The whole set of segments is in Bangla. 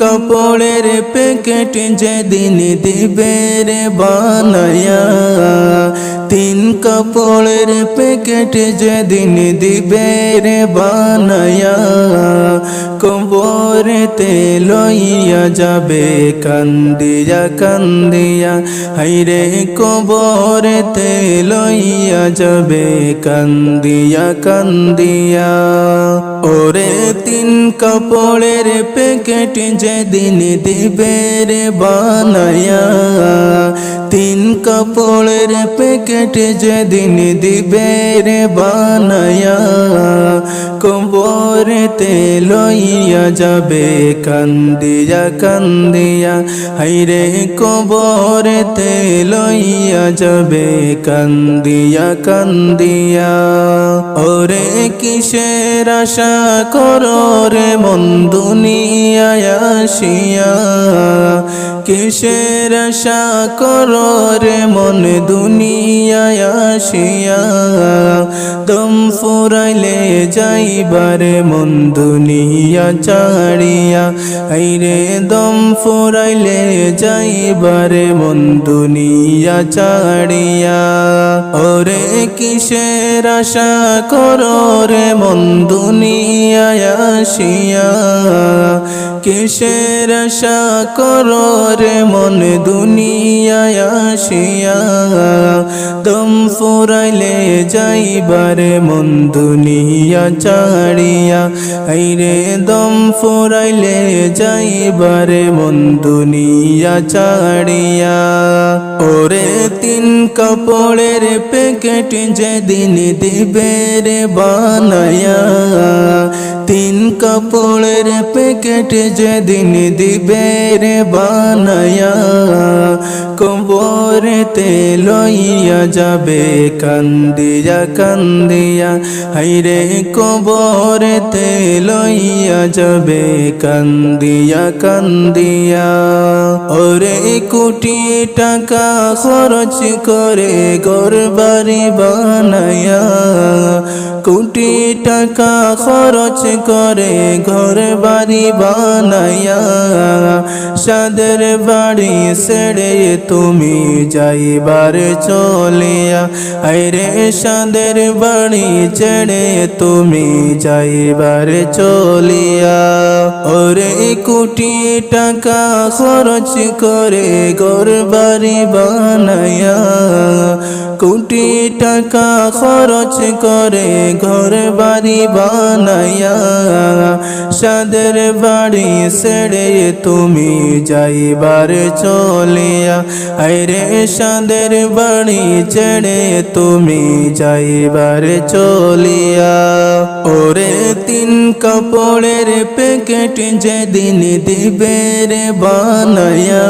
কাপড়ের প্যাকেট যেদিন দিবে রে বানায়া, তিন কাপড়ের প্যাকেট যেদিন দিবে রে বানায়া, কবরেতে লইয়া যাবে কান্দিয়া কান্দিয়া, হাইরে কবরেতে লইয়া যাবে কান্দিয়া কান্দিয়া। ওরে তিন কাপড়ের প্যাকেট যেদিন দিবে বানায়া তিন কাপড়ের প্যাকেট যেদিন দিবে রে বানায়া, কবরেতে লইয়া যাবে কান্দিয়া কান্দিয়া। হাইরে কবরেতে লইয়া যাবে কান্দিয়া কান্দিয়া। ওরে কিসের আশা করো রে মন দুনিয়ায় আসিয়া কিসের আশা করো রে মন দুনিয়ায় আসিয়া? দম ফুরাইলে যাইবারে মন দুনিয়া চাড়িয়া আইরে, দম ফুরাইলে যাইবারে মন দুনিয়া চাড়িয়া ওরে কিসের আশা করো রে মন দুনিয়ায় আসিয়া? কিসের আশা করো রে মন দুনিয়ায় আসিয়া দম ফুরাইলে যাইবারে মন দুনিয়া চাড়িয়া। আইরে দম ফুরাইলে যাইবারে মন দুনিয়া চাড়িয়া। ওরে তিন কাপড়ের প্যাকেট যেদিন দিবে রে বানায়া তিন কাপড়ের প্যাকেট যেদিন দিবে রে বানায়া, কবরেতে লইয়া যাবে কান্দিয়া কান্দিয়া। হাইরে কবরেতে লইয়া যাবে কান্দিয়া কান্দিয়া। ওরে কোটি টাকা খরচ করে ঘর বাড়ি বানায়া কোটি টাকা খরচ করে ঘর বাড়ি বানায়া সাদের বাড়ি ছেড়ে তুমি যাইবার চলিয়া, আইরে সাদের বাড়ি ছেড়ে তুমি যাইবার চলিয়া। ওরে কোটি টাকা খরচ করে ঘর বাড়ি বানায়া কোটি টাকা খরচ করে ঘর বাড়ি বানায়া সাদের বাড়ি ছেড়ে তুমি যাইবার চলিয়া, আইরে সাদের বাড়ি ছেড়ে তুমি যাইবার চলিয়া। ওরে তিন কাপড়ের প্যাকেট যেদিন দিবে রে বানায়া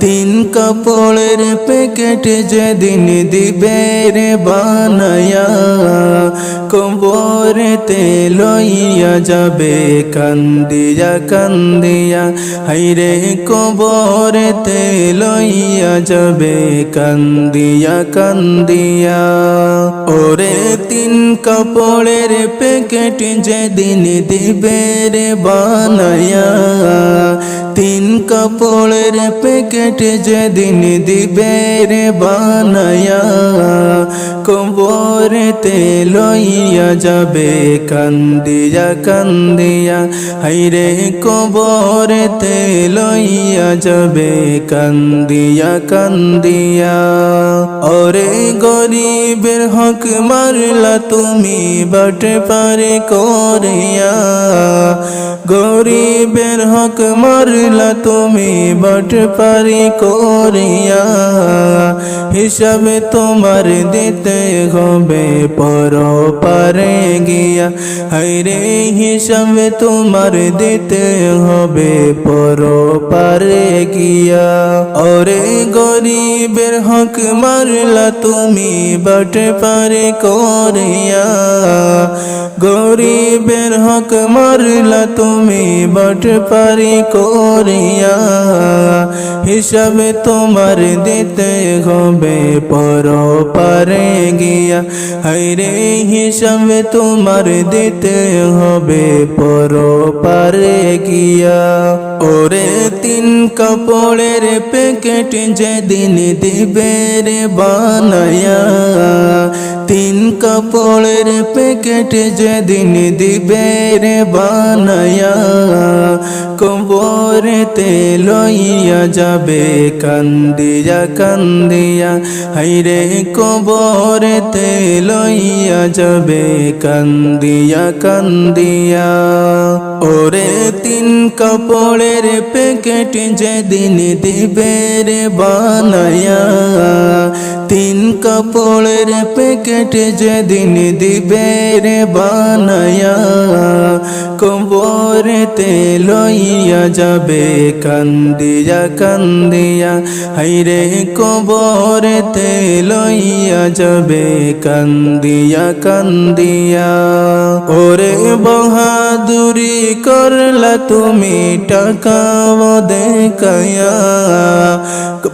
তিন কাপড়ের প্যাকেট যেদিন দিবে রে বানায়া কবরেতে লইয়া যাবে, কান্দিয়া কান্দিয়া। হাইরে কবরেতে লইয়া যাবে, কান্দিয়া কান্দিয়া। ওরে তিন কাপড়ের প্যাকেট যেদিন দিবে রে বানায়া। তিন কাপড়ের প্যাকেট যেদিন দিবে রে বানায়া। কবরেতে লইয়া যাবে, কান্দিয়া কান্দিয়া। হাইরে কবরেতে লইয়া যাবে, কান্দিয়া কান্দিয়া। ওরে গরিবের হক মারলা তুমি, বাট পারে করিয়া। গরিবের হক মারলা তুমি, বাট পারি করিয়া। হিসাবে তোমার দিতে হবে পর পারে গিয়া হাইরে হিসাবে তোমার দিতে হবে পর পারে গিয়া ওরে গরিবের হক মারলা তুমি বাট পারে করিয়া গরিবের হক মারলা তুমি তুমি বট পারি করিয়া হিসাবে তোমার দিতে হবে পর পারে গিয়া হাইরে হিসাবে তোমার দিতে হবে পর পারে গিয়া। ওরে তিন কাপড়ের প্যাকেট যেদিন দিবে রে বানায়া তিন কাপড়ের প্যাকেট যেদিন দিবে রে বানায়া, কবরেতে লইয়া যাবে কান্দিয়া কান্দিয়া। হাইরে কবরেতে লইয়া যাবে কান্দিয়া কান্দিয়া। ওরে তিন কাপড়ের প্যাকেট যেদিন দিবে রে বানায়া তিন কাপড়ের প্যাকেট যেদিন দিবে রে বানায়া, কবরেতে লইয়া যাবে কান্দিয়া কান্দিয়া। হাইরে কবরেতে লইয়া যাবে কান্দিয়া কান্দিয়া। ওরে বাহাদুরি করলা তুমি টাকা দেখায়া।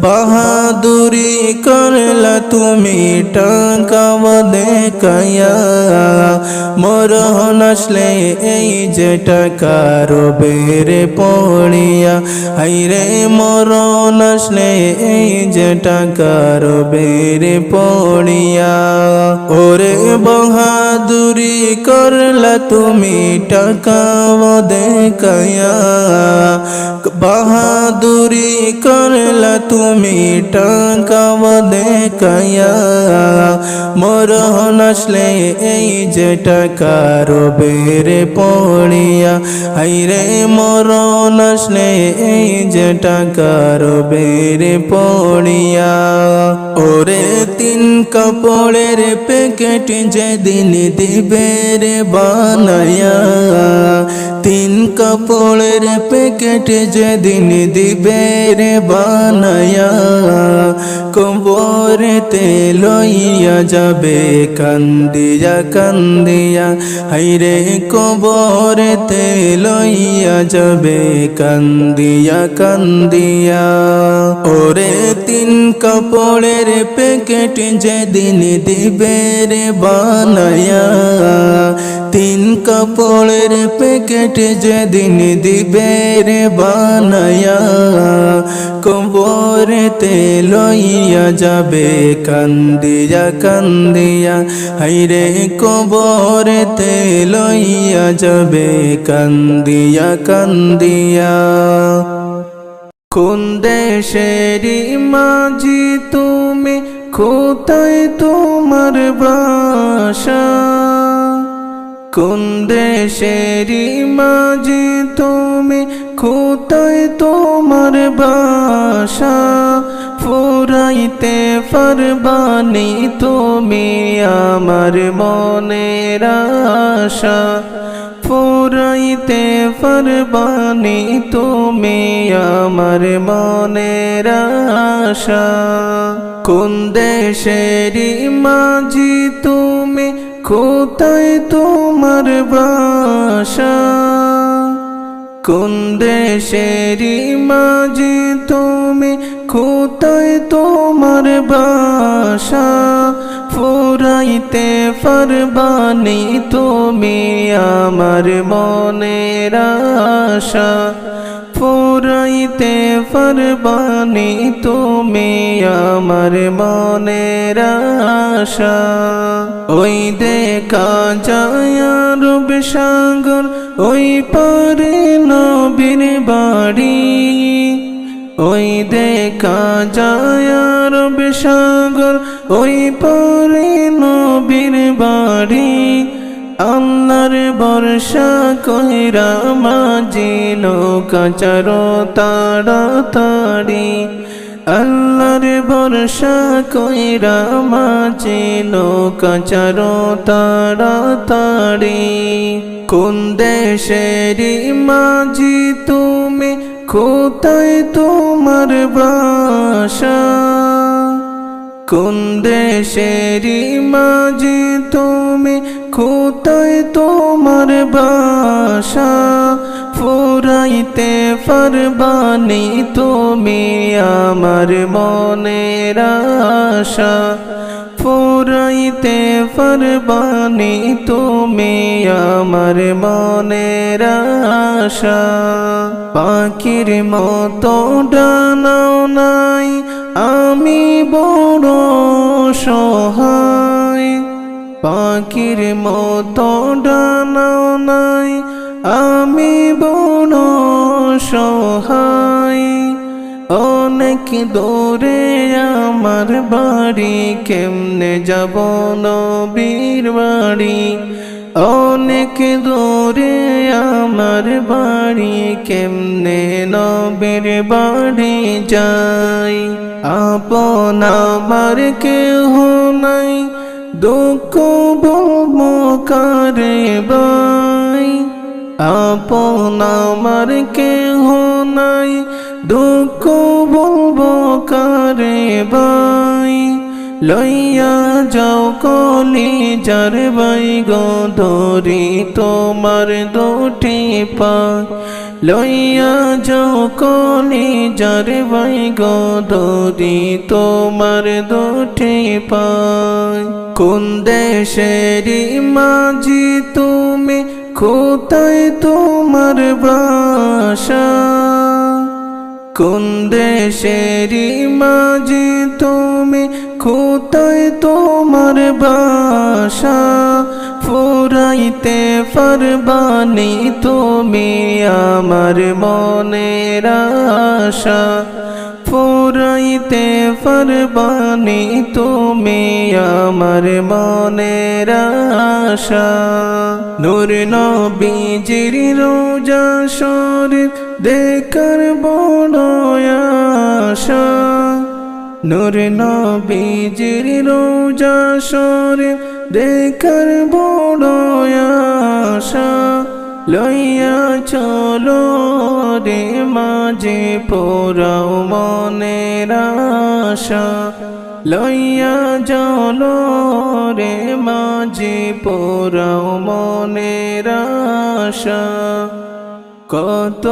বাহাদুরি করলা তুমি টাকা দেখায়া মরহন আসলে এই যে টাকা রবেরে পড়িয়া হাইরে মরণ আসলে এই যে টাকা রবেরে পড়িয়া ওরে বাহাদুরি করলা তুমি টাকা দেখায়া বাহাদুরি করলা তুমি টাকা দেখায়া মরহন আসলে এই যে টাকা রবেরে পড়িয়া হাইরে মরণ আসলে এই যে টাকা রবেরে পড়িয়া ওরে তিন কাপড়ের প্যাকেট যেদিন দিবে রে বানায়া তিন কাপড়ের প্যাকেট যেদিন দিবে রে বানায়া, কবরেতে লইয়া যাবে কান্দিয়া কান্দিয়া। হাইরে কবরেতে লইয়া যাবে কান্দিয়া কান্দিয়া। ওরে তিন কাপড়ের প্যাকেট যেদিন দিবে রে বানায়া তিন কাপড়ের প্যাকেট যেদিন দিবে রে বানায়া, কবরেতে লইয়া যাবে, কান্দিয়া কান্দিয়া হাইরে কবরেতে লইয়া যাবে, কান্দিয়া কান্দিয়া। কোন দেশেরই মাঝি তুমি, কোথায় তোমার বাসা কোন দেশেরই মাঝি তুমি কোথায় তোমার বাসা ফুরাইতে পারবানি তুমি আমার মনের আশা ফুরাইতে পারবানি তুমি আমার মনের আশা কোন দেশেরই মাঝি তুমি কোথায় তোমার বাসা কোন দেশেরই মাঝি তুমি কোথায় তোমার বাসা ফুরাইতে পারবানি তুমি আমার মনের আশা। ফুরাইতে পারবানি তুমি আমার মনের আশা। ওই দেখা যায় রূপ সাগর ওই পারে নবীর বাড়ি। ওই দেখা যায় রূপ সাগর ওই পারে নবীর বাড়ি। আল্লাহর বর্ষা কইরা মাঝি নৌকা চারো তাড়াতাড়ি। আল্লাহর বর্ষা কইরা মাঝি নৌকা চারো তাড়াতাড়ি। কোন দেশেরই মাঝি তুমি, কোথায় তোমার বাসা কোন দেশেরই মাঝি তুমি, কোথায় তোমার বাসা ফুরাইতে পারবানি তুমি আমার মনের আশা। ফুরাইতে পারবানি তুমি আমার মনের আশা। পাখির মতো ডানাও নাই, আমি বড় সহায় পাখির মতো ডানাও নাই আমি বড় সহায়, অনেক দূরে আমার বাড়ি, কেমনে যাব নবীর বাড়ি? অনেক দূরে আমার বাড়ি, কেমনে নবীর বাড়ি যাই? আপন আমার কেহ নাই, দুঃখ বলব বাই আপন আমার কেহ নাই, দুঃখ বলব কারে বাই লইয়া যাও কলি যার বাই গদরি তোমার দুটি পা। লইয়া যাও কলি যার বাই গদরি তোমার দুটি পায় কোন দেশেরই মাঝি তুমি কোথায় তোমার বাসা কোন দেশেরই মাঝি তুমি? কোথায় তোমার বাসা ফুরাইতে পারবানি তুমি আমার মনের আশা। ফুরাইতে পারবানি তুমি আমার মনের আশা। নূর নবীজির রোজা শরীফ দেখার বড় আশা। নূর নবীজির রোজা শরীফ দেখার বড় আশা। লইয়া চলো রে মাঝে পোরাও মনের আশা। লইয়া চলো রে মাঝে পোরাও মনের আশা। কত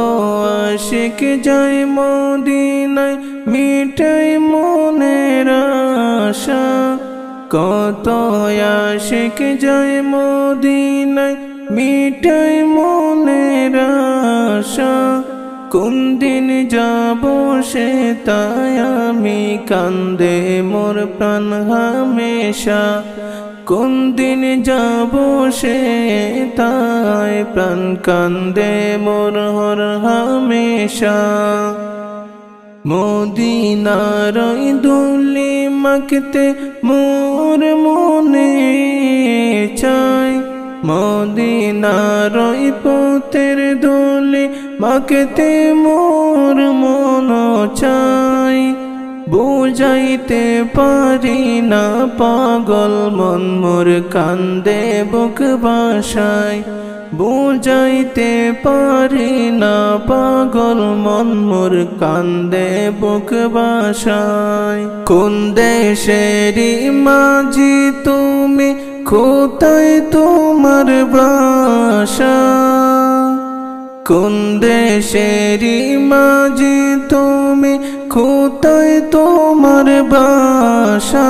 আশিক যায় মদিনায় মিটাই মনের আশা। কত আশিক যায় মদিনায় মিটাই মনের আশা, কোন দিন যাব সে তাই আমি কান্দে, মোর প্রাণ হামেশা। কোন দিন যাব সে তাই প্রাণ কান্দে, মোর হর হামেশা। মদিনার দুলি মাখতে মোর মনে চাই। মদিনার পোতের দোলে মাকেতে মোর মন চাই। বুঝাইতে পারি না পাগল মন, মোর কান্দে বুক বাসায়। বুঝাইতে পারি না পাগল মন, মোর কান্দে বুক বাসায়। কোন দেশেরই মাঝি তুমি কোথায় তোমার বাসা কোন দেশেরই মাঝি তুমি কোথায় তোমার বাসা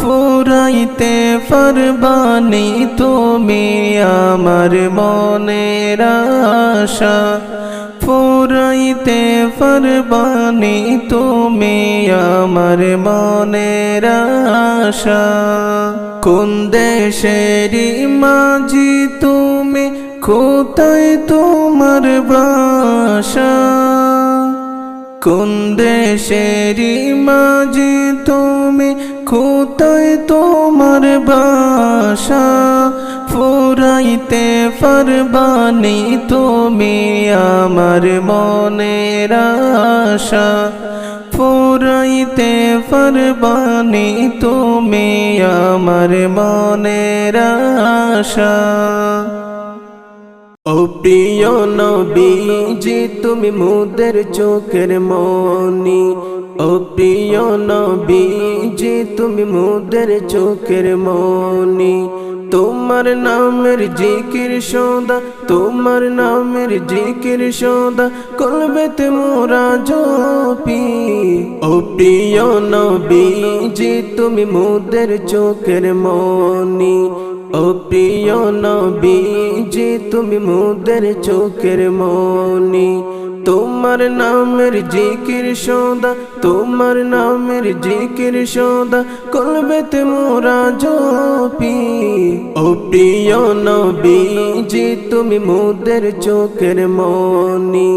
ফুরাইতে পারবানি তুমি আমার মনের আশা। ফুরাইতে পারবানি তুমি আমার মনের আশা। কোন দেশেরই মাঝি তুমি? কোথায় তোমার বাসা কোন দেশেরই মাঝি তুমি? কোথায় তোমার বাসা ফুরাইতে পারবানি তুমি আমার মনের আশা। ফুরাইতে পারবানি তুমি আমার মনের আশা। ও প্রিয় নবীজি, তুমি মুদের চোখের মনি। ও প্রিয় নবীজি, তুমি মুদের চোখের মনি। তোমার নামের জিকির সদা, তোমার নামের জিকির সদা কলবেতে মোরা জপি। ও প্রিয় নবীজি, তুমি মোদের চোখের মনি। ও প্রিয় নবীজি, তুমি মোদের চোখের মনি। তোমার নামের জিকির সদা, তোমার নামের জিকির সদা, কলবেতে মোরা জপি ও প্রিয় নবীজি, তুমি মোদের চোখের মনি।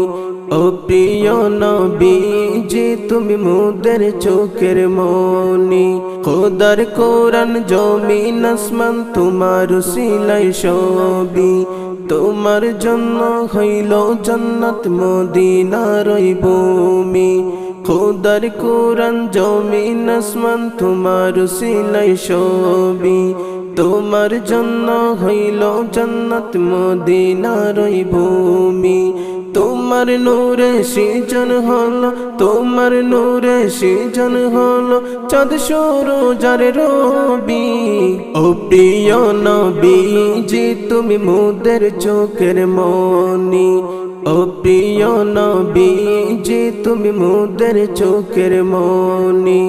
ও প্রিয় নবীজি, তুমি মোদের চোখের মনি। খোদার কোরআন, জমিন, আসমান, তোমার সিলাই সবই। তোমার জন্য হইল জন্নত, মদিনার ভূমি। খোদার কোরআন, জমিন, আসমান, তোমার সিলাই সবই। তোমার জন্য হইল জন্নত, মদিনার ভূমি। তোমার নূরে সৃজন হলো, তোমার নূরে সৃজন হলো, চাঁদ সরো যারে রবি। ও প্রিয় নবী জি তুমি মোদের চোখের মনি। ও প্রিয় নবী জি তুমি মোদের চোখের মনি।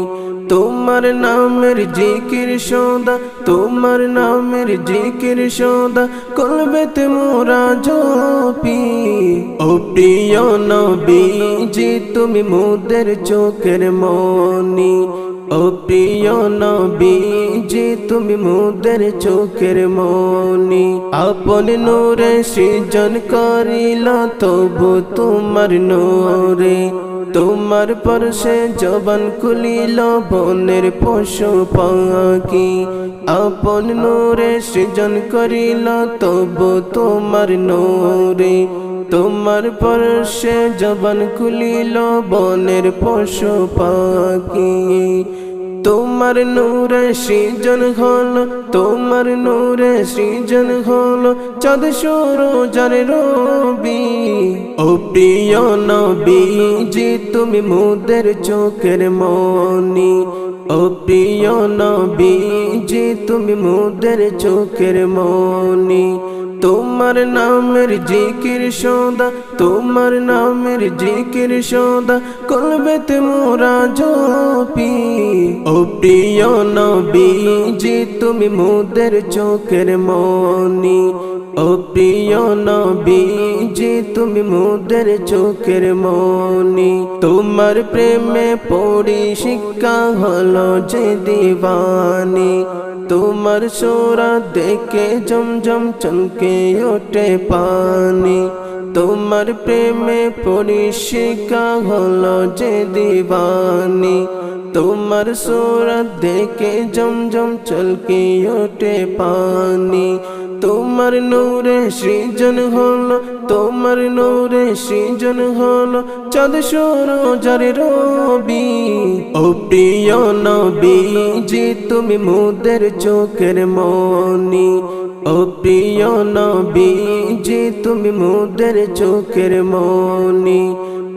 তোমার নামের জিকির সদা, তোমার নামের জিকির সদা, কলবেতে মোরা জপি ও প্রিয় নবীজি, তুমি মোদের চোখের মনি। ও প্রিয় নবীজি, তুমি মোদের চোখের মনি। আপন নূরে সৃজন করিল, তবু তোমার নূরে। তোমার পরশে জবান খুলিল, বনের পশু পাখি আপন নূরে সৃজন করিল, তবু তোমার নূরে তোমার পরশে জবান খুলিল, বনের পশু পাখি তোমার নূরে সৃজন হল, তোমার নূরে সৃজন হল, চাঁদ সরো যারে রবি। ও প্রিয় নবী জি তুমি মোদের চোখের মনি। ও প্রিয় নবীজি, তুমি মোদের চোখের মনি। তোমার নামের জিকির সদা, তোমার নামের জিকির সদা কলবেতে মোরা জপি। ও প্রিয় নবীজি, তুমি মোদের চোখের মনি। ও প্রিয় নবীজি, তুমি মোদের চোখের মনি তোমার প্রেমে পড়ি, শিক্ষা হলো যে দিবানি। তোমার সোরা দেখে জমজম চমকে ওঠে পানি। তোমার প্রেমে পরিশিকা হলো যে দিবানি। তোমার সোরত দেখে জমজম চলকে ওঠে পানি তোমার নূরে সৃজন হলো তোমার নূরে সৃজন হলো চাঁদ সরো যারে রবি ও প্রিয় নবী জি তুমি মোদের চোখের মনি ও প্রিয় নবী জি তুমি মোদের চোখের মনি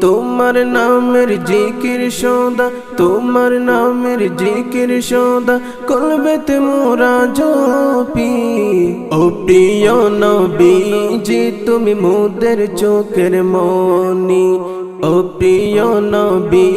তোমার নামের জিকির সদা, তোমার নামের জিকির সদা, কলবেতে মোরা জপি। ও প্রিয় নবী জি তুমি মোদের চোখের মনি। ও প্রিয় নবী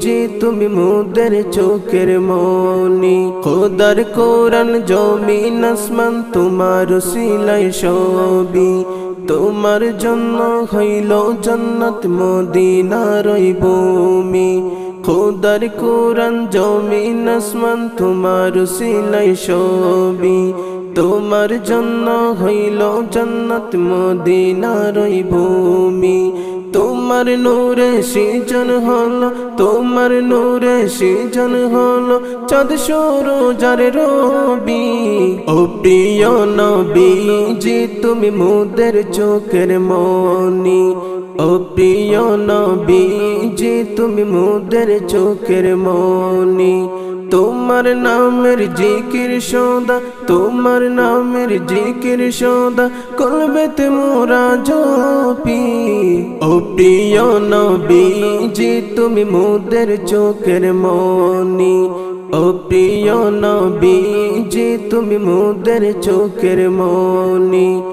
জি তুমি মোদের চোখের মনি। খোদার কোরআন, জমিন, আসমান, তোমার সিলাই সবই। তোমার জন্য হইল জন্নত, মদিনার ভূমি। খোদার কোরআন, জমিন, আসমান, তোমার সিলাই সবই তোমার জন্য হইল জন্নত, মদিনার ভূমি। তোমার নূরে সিজন হলো, তোমার নূরে সিজন হলো চাঁদ সরো যার রবি। ও প্রিয় নবী জি তুমি মুদের চোখের মনি। ও প্রিয় নবী জি তুমি মুদের চোখের মনি। তোমার নামের জিকির সদা, তোমার নামের জিকির সদা, কলবেতে মোরা জপি। ও প্রিয় নবী জি তুমি মোদের চোখের মনি। ও প্রিয় নবী যে তুমি মুদের চোখের মনি।